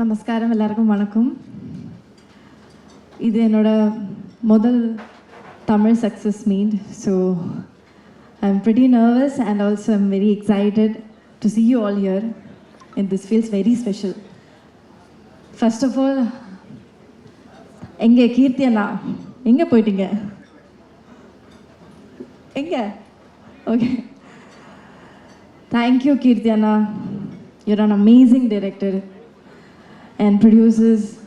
நமஸ்காரம் எல்லாருக்கும் வணக்கம். இது என்னோட முதல் Tamil success meet so I am pretty nervous and also I'm very excited to see you all here and this feels very special first of all எங்கே கீர்த்தி அண்ணா? எங்கே போயிட்டீங்க? எங்கே? Okay thank you Keerthi Anna. You're an amazing director and producers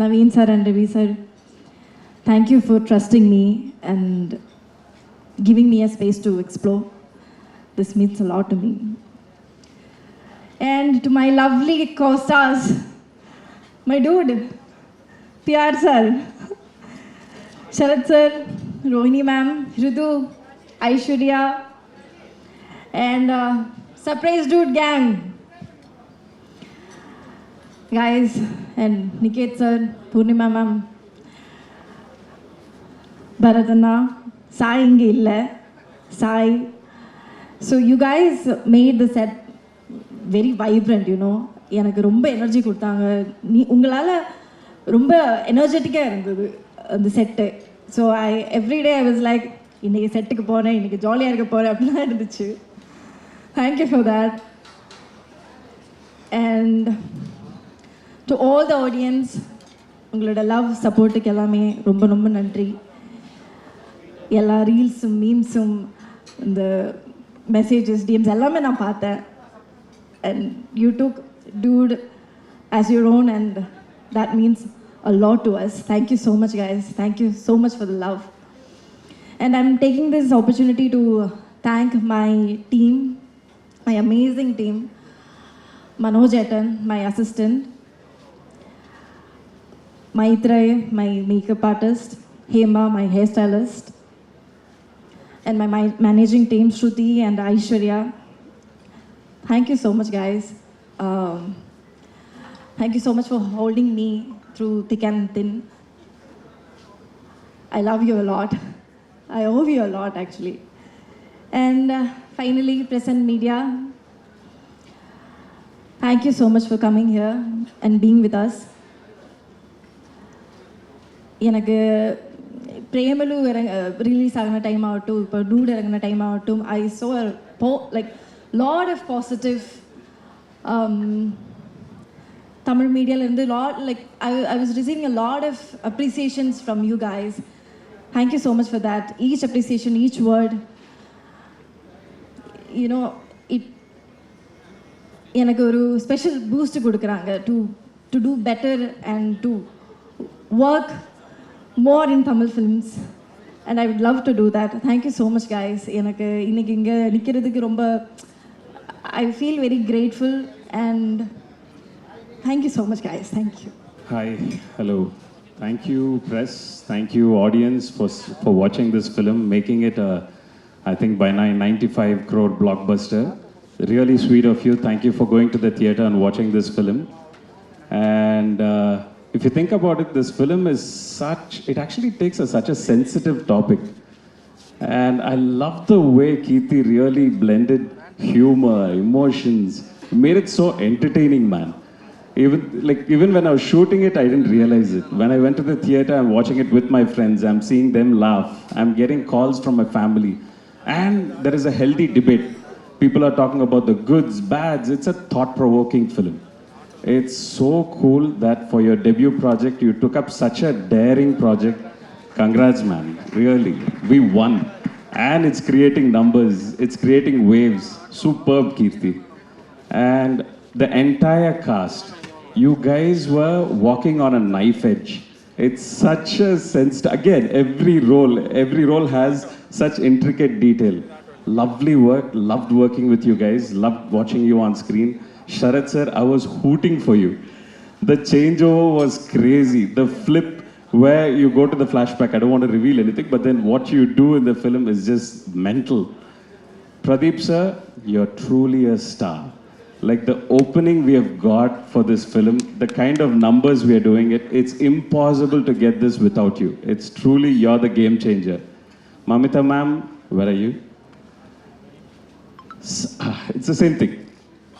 Naveen sir and Ravi sir. Thank you for trusting me and giving me a space to explore. This means a lot to me. And to my lovely co-stars, my dude, PR sir, Sharad sir, Rohini ma'am, Ritu, Aishwarya, and uh, surprise dude gang. Guys, and Niketh sir Purnima ma'am, பரதண்ணா சாய் இங்கே இல்லை. Sai. So you guys made the set very vibrant you know எனக்கு ரொம்ப energy கொடுத்தாங்க. நீ உங்களால் ரொம்ப எனர்ஜெட்டிக்காக இருந்தது அந்த set so I everyday I was like இன்றைக்கி செட்டுக்கு போகிறேன் இன்றைக்கி ஜாலியாக இருக்க போகிறேன் அப்படிலாம் இருந்துச்சு. Thank you for that and to all the audience உங்களோட லவ் சப்போர்ட்டுக்கு எல்லாமே ரொம்ப ரொம்ப நன்றி எல்லா ரீல்ஸும் மீம்ஸும் இந்த மெசேஜஸ் டிஎம்ஸ் எல்லாமே நான் பார்த்தேன் and you took to it as your own and that means a lot to us thank you so much guys thank you so much for the love and I'm taking this opportunity to thank my team my amazing team Manoj Etan, my assistant, Maitray, my makeup artist, Hema, my hairstylist, and my, my managing team, Shruti and Aishwarya. Thank you so much, guys. Um, thank you so much for holding me through thick and thin. I love you a lot. I owe you a lot, actually. And uh, finally, present media, Thank you so much for coming here and being with us. எனக்கு Premalu release ஆகின time ஆகட்டும் இப்போ dude இறங்கின time ஆகட்டும் I so போ like lot of positive Tamil மீடியாவிலேருந்து lot like I I was receiving a lot of appreciations from you guys thank you so much for that each appreciation each word you know it எனக்கு ஒரு special boost கொடுக்குறாங்க to to do better and to work more in Tamil films and I would love to do that thank you so much guys எனக்கு இன்னைக்கு இங்கே நிற்கிறதுக்கு ரொம்ப I feel very grateful and thank you so much guys thank you Hi, hello. Thank you, press. Thank you, audience, for for watching this film, making it a, I think by now 95 crore blockbuster. Really sweet of you. Thank you for going to the theater and watching this film. And uh, if you think about it, this film is such. It actually takes a, such a sensitive topic. And I love the way Keerthi really blended humor, emotions, made it so entertaining, man. Even like even when I was shooting it, I didn't realize it. When I went to the theater, I'm watching it with my friends. I'm seeing them laugh. I'm getting calls from my family, and there is a healthy debate. People are talking about the goods, bads. It's a thought-provoking film. It's so cool that for your debut project, you took up such a daring project. Congrats, man. Really. We won. And it's creating numbers, it's creating waves. Superb, Kirti. And the entire cast, you guys were walking on a knife edge. It's such a sense. Again, every role, every role has such intricate detail. Lovely work, loved working with you guys, loved watching you on screen. Sharad sir, I was hooting for you. The changeover was crazy. The flip where you go to the flashback, I don't want to reveal anything, but then what you do in the film is just mental. Pradeep sir, you're truly a star. Like the opening we have got for this film, the kind of numbers we are doing it, it's impossible to get this without you. It's truly you're the game changer. Mamita ma'am, where are you? Ah, It's the same thing.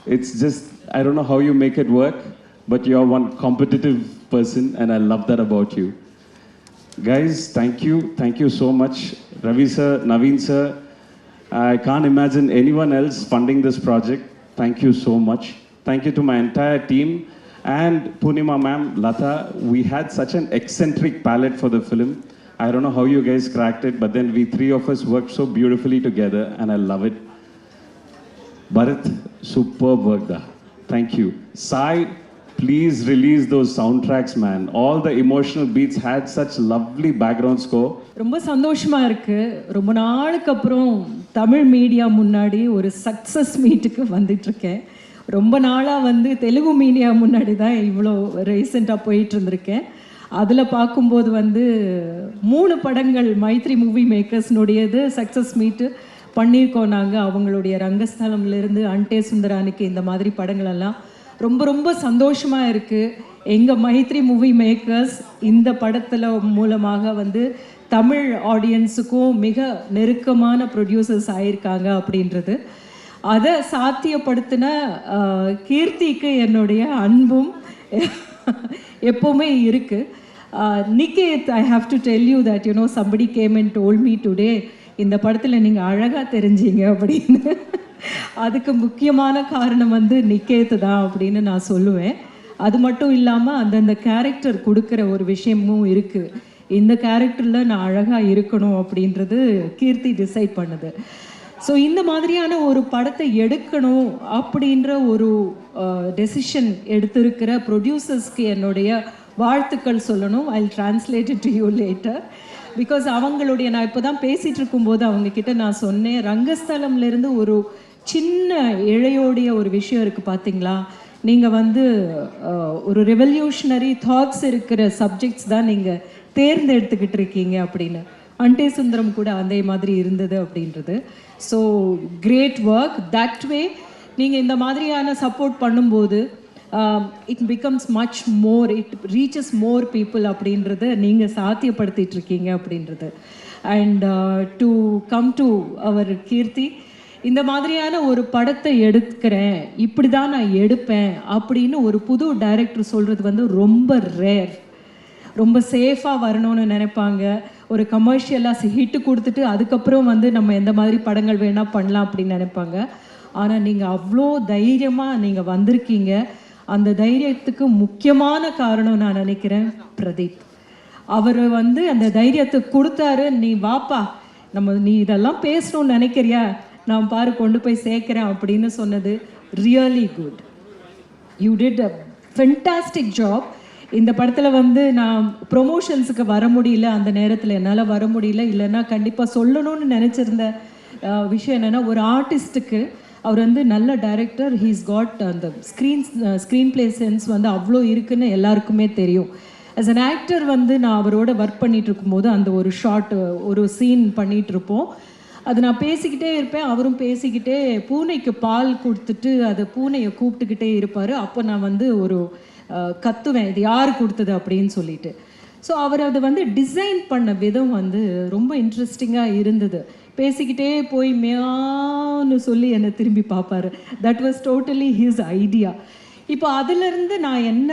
It's just, I don't know how you make it work, but you're one competitive person, and I love that about you. Guys, thank you. Thank you so much. Ravi sir, Naveen sir, I can't imagine anyone else funding this project. Thank you so much. Thank you to my entire team and Punima ma'am, Lata. We had such an eccentric palette for the film. I don't know how you guys cracked it, but then we three of us worked so beautifully together, and I love it. Bharat, superb work da. Thank you. Sai, please release those soundtracks, man. All the emotional beats had such lovely background score. ரொம்ப சந்தோஷமா இருக்கு ரொம்ப நாளுக்கு அப்புறம் Tamil media முன்னாடி ஒரு success மீட்டுக்கு வந்துட்டு இருக்கேன் ரொம்ப நாளாக வந்து தெலுங்கு மீடியா முன்னாடி தான் இவ்வளோ ரீசெண்டாக போயிட்டு இருந்திருக்கேன் அதில் பார்க்கும்போது வந்து மூணு படங்கள் மைத்ரி மூவி மேக்கர்ஸ்னுடையது சக்ஸஸ் மீட்டு பண்ணியிருக்கோம் நாங்கள் அவங்களுடைய ரங்கஸ்தலம்லேருந்து அன்டே சுந்தரானிக்கு இந்த மாதிரி படங்களெல்லாம் ரொம்ப ரொம்ப சந்தோஷமாக இருக்குது எங்கள் மைத்ரி மூவி மேக்கர்ஸ் இந்த படத்தில் மூலமாக வந்து தமிழ் ஆடியன்ஸுக்கும் மிக நெருக்கமான ப்ரொடியூசர்ஸ் ஆயிருக்காங்க அப்படின்றது. அதை சாத்தியப்படுத்தின கீர்த்திக்கு என்னுடைய அன்பும் எப்போவுமே இருக்குது Niketh I have to tell you that you know somebody came and told me today இந்த படத்தில் நீங்கள் அழகாக தெரிஞ்சீங்க அப்படின்னு. அதுக்கு முக்கியமான காரணம் வந்து நிக்கேத்து தான் அப்படின்னு நான் சொல்லுவேன். அது மட்டும் இல்லாமல் அந்தந்த கேரக்டர் கொடுக்குற ஒரு விஷயமும் இருக்குது இந்த கேரக்டரில் நான் அழகாக இருக்கணும் அப்படின்றது கீர்த்தி டிசைட் பண்ணுது. ஸோ இந்த மாதிரியான ஒரு படத்தை எடுக்கணும் அப்படின்ற ஒரு டெசிஷன் எடுத்திருக்கிற ப்ரொடியூசர்ஸ்க்கு என்னுடைய வாழ்த்துக்கள் சொல்லணும். I translate to you later because அவங்களுடைய நான் இப்போ தான் பேசிகிட்டு இருக்கும்போது அவங்க கிட்ட நான் சொன்னேன் ரங்கஸ்தலம்லேருந்து ஒரு சின்ன இழையோடைய ஒரு விஷயம் இருக்குது பார்த்தீங்களா நீங்கள் வந்து ஒரு ரெவல்யூஷனரி தாட்ஸ் இருக்கிற சப்ஜெக்ட்ஸ் தான் நீங்கள் தேர்ந்தெடுத்துக்கிட்டு இருக்கீங்க அப்படின்னு. அண்டே சுந்தரம் கூட அதே மாதிரி இருந்தது அப்படின்றது. So great work that way நீங்கள் இந்த மாதிரியான சப்போர்ட் பண்ணும்போது it becomes much more it reaches more people அப்படின்றத நீங்கள் சாத்தியப்படுத்திட்டு இருக்கீங்க அப்படின்றது. அண்ட் டு கம் டு அவர் கீர்த்தி இந்த மாதிரியான ஒரு படத்தை எடுக்கிறேன் இப்படி தான் நான் எடுப்பேன் அப்படின்னு ஒரு புது டைரக்டர் சொல்கிறது வந்து ரொம்ப ரேர் ரொம்ப சேஃபாக வரணும்னு நினைப்பாங்க. ஒரு கமர்ஷியலாக ஹிட்டு கொடுத்துட்டு அதுக்கப்புறம் வந்து நம்ம எந்த மாதிரி படங்கள் வேணால் பண்ணலாம் அப்படின்னு நினைப்பாங்க. ஆனால் நீங்கள் அவ்வளோ தைரியமாக நீங்கள் வந்திருக்கீங்க. அந்த தைரியத்துக்கு முக்கியமான காரணம் நான் நினைக்கிறேன் பிரதீப். அவர் வந்து அந்த தைரியத்தை கொடுத்தாரு நீ வாப்பா நம்ம நீ இதெல்லாம் பேசணும்னு நினைக்கிறியா? நான் பாரு கொண்டு போய் சேர்க்குறேன் அப்படின்னு சொன்னது really good you did a fantastic job இந்த படத்தில் வந்து நான் ப்ரொமோஷன்ஸுக்கு வர முடியல அந்த நேரத்தில் என்னால் வர முடியல. இல்லைன்னா கண்டிப்பாக சொல்லணும்னு நினச்சிருந்த விஷயம் என்னென்னா ஒரு ஆர்டிஸ்ட்டுக்கு அவர் வந்து நல்ல டைரக்டர் ஹீஸ் காட் அந்த ஸ்க்ரீன் ஸ்க்ரீன் பிளே சென்ஸ் வந்து அவ்வளோ இருக்குன்னு எல்லாருக்குமே தெரியும். ஆஸ் அன் ஆக்டர் வந்து நான் அவரோட ஒர்க் பண்ணிட்டு இருக்கும்போது அந்த ஒரு ஷார்ட் uh, ஒரு சீன் பண்ணிட்டு இருப்போம். அது நான் பேசிக்கிட்டே இருப்பேன் அவரும் பேசிக்கிட்டே பூனைக்கு பால் கொடுத்துட்டு அது பூனையை கூப்பிட்டுக்கிட்டே இருப்பார். அப்போ நான் வந்து ஒரு uh, கத்துவேன் இது யார் கொடுத்தது அப்படின்னு சொல்லிட்டு. ஸோ அவர் அதை வந்து டிசைன் பண்ண விதம் வந்து ரொம்ப இன்ட்ரெஸ்டிங்காக இருந்தது. பேசிக்கிட்டே போய் மியான்னு சொல்லி என்னை திரும்பி பார்ப்பாரு. That was totally his idea இப்போ அதிலிருந்து நான் என்ன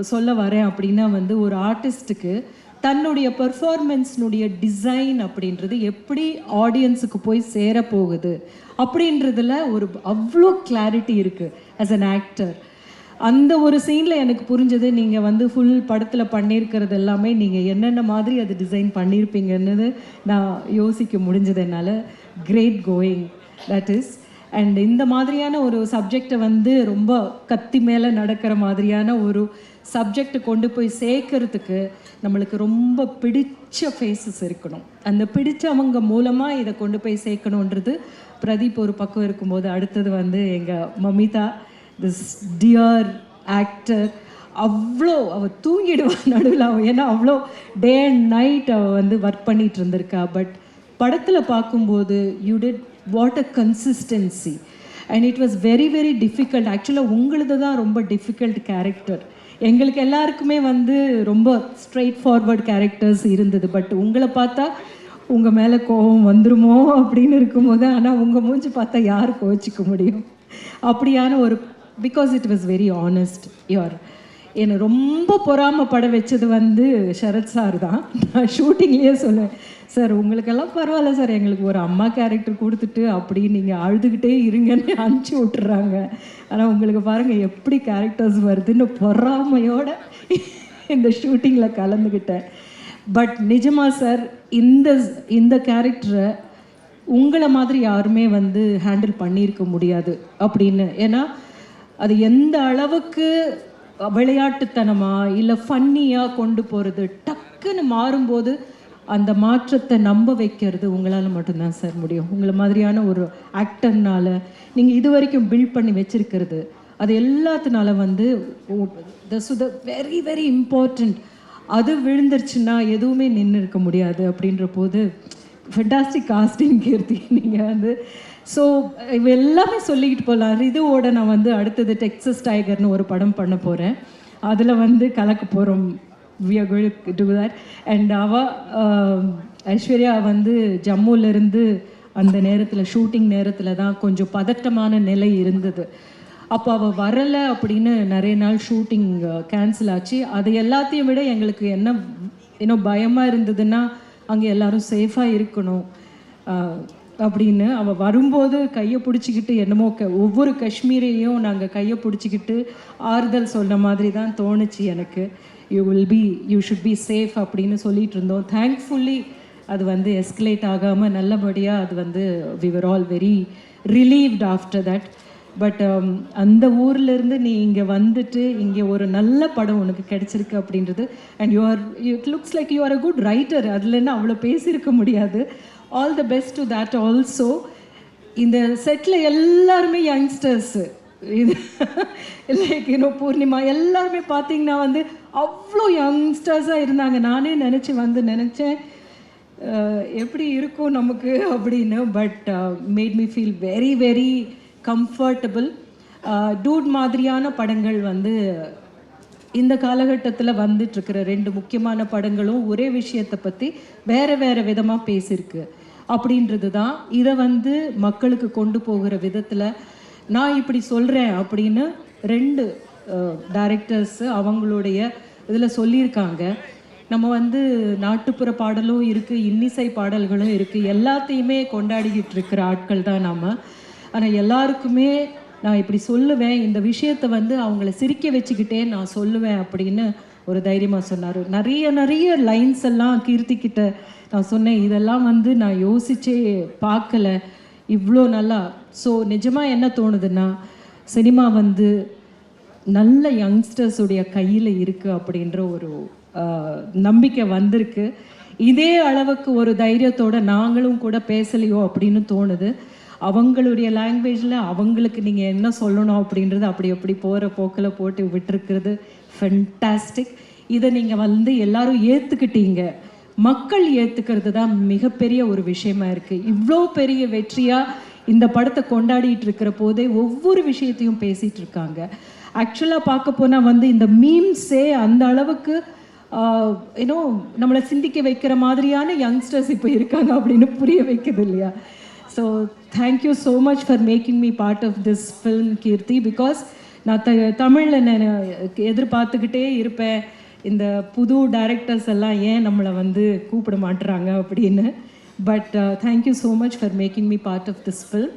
சொல்ல வரேன் அப்படின்னா வந்து ஒரு ஆர்டிஸ்ட்டுக்கு தன்னுடைய பெர்ஃபார்மன்ஸ்னுடைய டிசைன் அப்படின்றது எப்படி ஆடியன்ஸுக்கு போய் சேர போகுது அப்படின்றதுல ஒரு அவ்வளோ கிளாரிட்டி இருக்குது ஆஸ் அன் ஆக்டர் அந்த ஒரு சீனில் எனக்கு புரிஞ்சது நீங்கள் வந்து ஃபுல் படத்தில் பண்ணியிருக்கிறது எல்லாமே நீங்கள் என்னென்ன மாதிரி அது டிசைன் பண்ணியிருப்பீங்கன்னு நான் யோசிக்க முடிஞ்சது என்னால். Great going that is and இந்த மாதிரியான ஒரு சப்ஜெக்டை வந்து ரொம்ப கத்தி மேலே நடக்கிற மாதிரியான ஒரு சப்ஜெக்டை கொண்டு போய் சேர்க்கறதுக்கு நம்மளுக்கு ரொம்ப பிடிச்ச ஃபேஸஸ் இருக்கணும். அந்த பிடிச்சவங்க மூலமாக இதை கொண்டு போய் சேர்க்கணுன்றது பிரதீப் ஒரு பக்கம் இருக்கும்போது அடுத்தது வந்து எங்கள் மமிதா திஸ் டியர் ஆக்டர் அவ்வளோ அவள் தூங்கிடுவா நடுவில். அவள் ஏன்னா அவ்வளோ டே அண்ட் நைட் அவள் வந்து ஒர்க் பண்ணிட்டு இருந்திருக்கா. பட் படத்தில் பார்க்கும்போது you did what a consistency and it was very very difficult ஆக்சுவலாக உங்களுது தான் ரொம்ப டிஃபிகல்ட் கேரக்டர் எங்களுக்கு எல்லாருக்குமே வந்து ரொம்ப ஸ்ட்ரெயிட் ஃபார்வர்ட் கேரக்டர்ஸ் இருந்தது. பட் உங்களை பார்த்தா உங்கள் மேலே கோபம் வந்துருமோ அப்படின்னு இருக்கும்போது ஆனால் உங்கள் மூஞ்சி பார்த்தா யார் கோச்சிக்க முடியும்? அப்படியான ஒரு because it was very honest your என்னை ரொம்ப பொறாமப்பட வச்சது வந்து சரத் சார் தான். நான் ஷூட்டிங்லேயே சொன்னேன் சார் உங்களுக்கெல்லாம் பரவாயில்ல சார் எங்களுக்கு ஒரு அம்மா கேரக்டர் கொடுத்துட்டு அப்படி நீங்கள் அழுதுகிட்டே இருங்கன்னு அனுப்பிச்சி விட்டுறாங்க. ஆனால் உங்களுக்கு பாருங்கள் எப்படி கேரக்டர்ஸ் வருதுன்னு பொறாமையோட இந்த ஷூட்டிங்கில் கலந்துக்கிட்டேன் பட் நிஜமாக சார் இந்த இந்த கேரக்டரை உங்களை மாதிரி யாருமே வந்து ஹேண்டில் பண்ணியிருக்க முடியாது. அப்படின்னு. ஏன்னா அது எந்த அளவுக்கு விளையாட்டுத்தனமா இல்லை ஃபன்னியாக கொண்டு போகிறது டக்குன்னு மாறும்போது அந்த மாற்றத்தை நம்ப வைக்கிறது உங்களால் மட்டும்தான் சார் முடியும். உங்களை மாதிரியான ஒரு ஆக்டர்னால நீங்கள் இது வரைக்கும் பில்ட் பண்ணி வச்சிருக்கிறது அது எல்லாத்தினால வந்து த சுத வெரி வெரி இம்பார்ட்டண்ட் அது விழுந்துருச்சுன்னா எதுவுமே நின்று இருக்க முடியாது அப்படின்ற போது ஃபெண்டாஸ்டிக் காஸ்டிங் கீர்த்தி நீங்கள் வந்து ஸோ இவ எல்லாமே சொல்லிக்கிட்டு போகலாம் ரிதுவோட நான் வந்து அடுத்தது டெக்ஸஸ் டைகர்னு ஒரு படம் பண்ண போகிறேன் அதில் வந்து கலக்க போகிறோம் we are going to that and அவ ஐஸ்வர்யா வந்து ஜம்முலேருந்து அந்த நேரத்தில் ஷூட்டிங் நேரத்தில் தான் கொஞ்சம் பதட்டமான நிலை இருந்தது. அப்போ அவள் வரலை அப்படின்னு நிறைய நாள் ஷூட்டிங் கேன்சல் ஆச்சு. அது எல்லாத்தையும் விட எங்களுக்கு என்ன இன்னும் பயமாக இருந்ததுன்னா அங்கே எல்லாரும் சேஃபாக இருக்கணும். அப்படின்னு அவள் வரும்போது கையை பிடிச்சிக்கிட்டு என்னமோ க ஒவ்வொரு காஷ்மீரையும் நாங்கள் கையை பிடிச்சிக்கிட்டு ஆறுதல் சொன்ன மாதிரி தான் தோணுச்சு எனக்கு. You will be you should be safe அப்படின்னு சொல்லிட்டு இருந்தோம். தேங்க்ஃபுல்லி அது வந்து எஸ்கலேட் ஆகாமல் நல்லபடியாக அது வந்து we were all very relieved after that but அந்த ஊர்லேருந்து நீ இங்கே வந்துட்டு இங்கே ஒரு நல்ல படம் உனக்கு கிடைச்சிருக்கு அப்படின்றது and you are it looks like you are a good writer அதுலேருந்து அவ்வளோ பேசியிருக்க முடியாது. All the best to that also இந்த செட்டில் எல்லாருமே யங்ஸ்டர்ஸு இது லைக் இன்னும் பூர்ணிமா எல்லாருமே பார்த்தீங்கன்னா வந்து அவ்வளோ யங்ஸ்டர்ஸாக இருந்தாங்க. நானே நினச்சி வந்து நினச்சேன் எப்படி இருக்கும் நமக்கு? அப்படின்னு. But made me feel very very comfortable dude மாதிரியான படங்கள் வந்து இந்த காலகட்டத்தில் வந்துட்டுருக்கிற ரெண்டு முக்கியமான படங்களும் ஒரே விஷயத்தை பற்றி வேறு வேறு விதமாக பேசியிருக்கு. அப்படின்றது தான் இதை வந்து மக்களுக்கு கொண்டு போகிற விதத்தில் நான் இப்படி சொல்கிறேன் அப்படின்னு ரெண்டு டைரக்டர்ஸ் அவங்களுடைய இதில் சொல்லியிருக்காங்க. நம்ம வந்து நாட்டுப்புற பாடலும் இருக்குது இன்னிசை பாடல்களும் இருக்குது எல்லாத்தையுமே கொண்டாடிக்கிட்டு இருக்கிற ஆட்கள் தான் நாம். ஆனால் எல்லாருக்குமே நான் இப்படி சொல்லுவேன் இந்த விஷயத்தை வந்து அவங்கள சிரிக்க வச்சுக்கிட்டே நான் சொல்லுவேன் அப்படின்னு ஒரு தைரியமாக சொன்னார். நிறைய நிறைய லைன்ஸ் எல்லாம் கீர்த்திக்கிட்ட நான் சொன்னேன். இதெல்லாம் வந்து நான் யோசிச்சே பார்க்கல. இவ்வளோ நல்லா. ஸோ நிஜமாக என்ன தோணுதுன்னா சினிமா வந்து நல்ல யங்ஸ்டர்ஸுடைய கையில் இருக்குது அப்படின்ற ஒரு நம்பிக்கை வந்திருக்கு. இதே அளவுக்கு ஒரு தைரியத்தோட நாங்களும் கூட பேசலையோ அப்படின்னு தோணுது. அவங்களுடைய லாங்குவேஜில் அவங்களுக்கு நீங்கள் என்ன சொல்லணும் அப்படின்றது அப்படி அப்படி போகிற போக்கில் போட்டு விட்டுருக்கிறது. ஃபென்டாஸ்டிக் இதை நீங்கள் வந்து எல்லாரும் ஏற்றுக்கிட்டீங்க மக்கள் ஏற்றுக்கிறது தான் மிகப்பெரிய ஒரு விஷயமா இருக்குது இவ்வளோ பெரிய வெற்றியாக இந்த படத்தை கொண்டாடிட்டு இருக்கிற போதே ஒவ்வொரு விஷயத்தையும் பேசிகிட்டு இருக்காங்க. ஆக்சுவலாக பார்க்க போனால் வந்து இந்த மீம்ஸே அந்த அளவுக்கு ஏன்னோ நம்மளை சிந்திக்க வைக்கிற மாதிரியான யங்ஸ்டர்ஸ் இப்போ இருக்காங்க அப்படின்னு புரிய வைக்குது இல்லையா? So thank you so much for making me part of this film Keerthi because நான் த தமிழில் நான் எதிர்பார்த்துக்கிட்டே இருப்பேன். இந்த புது டைரக்டர்ஸ் எல்லாம் ஏன் நம்மளை வந்து கூப்பிட மாட்டுறாங்க அப்படின்னு. But thank you so much for making me part of this film